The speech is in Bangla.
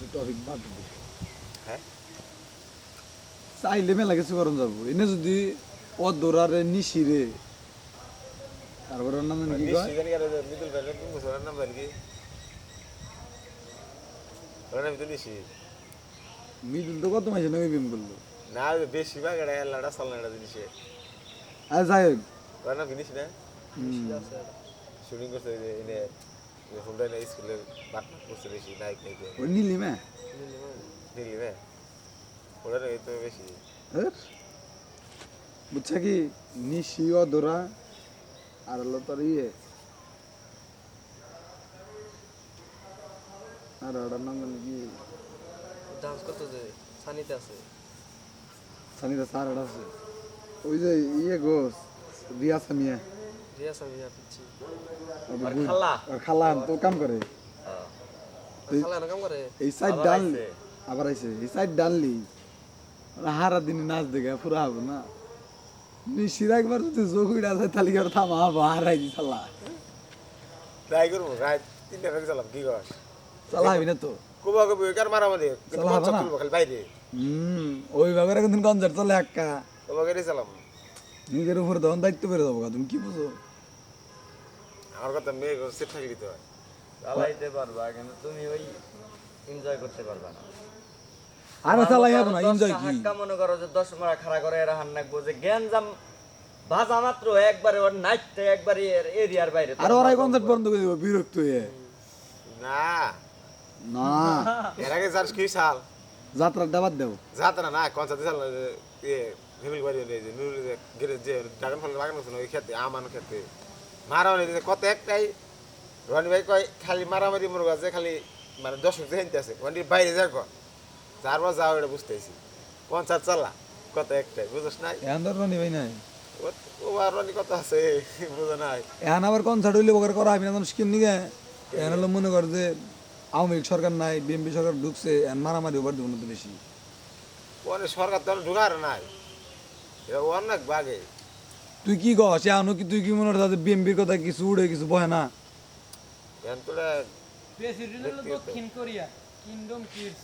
কিছু টপিক বাদ দিই হ্যাঁ? চাইলে মেলা কিছু করণ যাব। এনে যদি অদরারে নিশিরে তারপরে ওর নাম কি নাম কি? ওর নাম তো কত মাসে নবী বিম করল? না বেশিরভাগ এটা এলাটা সালনাটা জিনিসে আর যাই হোক। ওর নাম কি নিশি না? শুটিং করছে ওই যে এনে হুন্ডা না স্কুলে করছে বেশি নায়ক নায়ক ওই নিলি মে দেখলি এই তো বেশি। বুঝছা কি? নিশি অদরা আর হলো তোর ইয়ে। আর ওটার নাম কি? ডান্স করতে যে সানিতে আছে। সানিদা স্যার ওটা আছে। ওই যে ইয়ে গোস রিয়া সামিয়া। কাম খালা না কাম করে? এই সাইড আবার ডাল আইছে। আবার আইছে। এই সাইড ডাললি। হারা দিন নাচ দেখে পুরা হব না। নিশির একবার যদি যোগ উড়া যায় তাহলে আর থামা হব? হারাই দি চালা ট্রাই করব রাত তিনটা ভেঙে চালাম কি কর চালাবি না তো? কুবা কুবি কার মারামারি চালা না? খালি বাইরে। হুম ওই ভাবে এখন কনসার্ট চলে একা কুবা কেটে চালাম। নিজের উপরে তখন দায়িত্ব বেড়ে যাব তুমি কি বুঝো? আমার কথা মেয়ে সেট থাকি দিতে হয়। চালাইতে পারবা কিন্তু তুমি ওই এনজয় করতে পারবা না। আরে চালাই যাব না এনজয় কি? হাক্কা মনে করো যে দশ মারা খাড়া করে এরা জ্ঞান জাম ভাজা মাত্র একবারে ওর একবারে এরিয়ার বাইরে আর ওরাই কনসার্ট বন্ধ করে দেবো বিরক্ত হয়ে। না। না। এর আগে যার কি সাল? যাত্রার ডাবাত দেবো যাতে না কনসার্টে ফ্যামিলি বাড়ি যে নুরুল যে গেরে যে ড্রাগন ফল ওই খেতে আমান খেতে মারামারি দিতে কত একটাই রনি ভাই কয় খালি মারামারি মুরগা যে খালি মানে দর্শক যে হেনতে আছে। ওখানে বাইরে যা কর যারবার যাও এটা বুঝতেছি কনসার্ট চালা কত একটাই বুঝছ নাই? এখন রনি ভাই নাই। ও- আর রনি কত আছে বুঝো নাই। এখন আবার কনসার্ট হইলে বকার করা হবে না মানুষ কিন নিগে? এখন হলো মনে কর যে আওয়ামী লীগ সরকার নাই বিএনপি সরকার ঢুকছে এখন মারামারি ওভার দেবো না তো বেশি। ওখানে সরকার তো ঢুকার নাই। এটা অনেক বাগে। তুই কি কস? এখন কি তুই কি মনে হয় বিএমপির কথা কিছু উড়ে কিছু বহে না? দক্ষিণ কোরিয়া কিংডম কিডস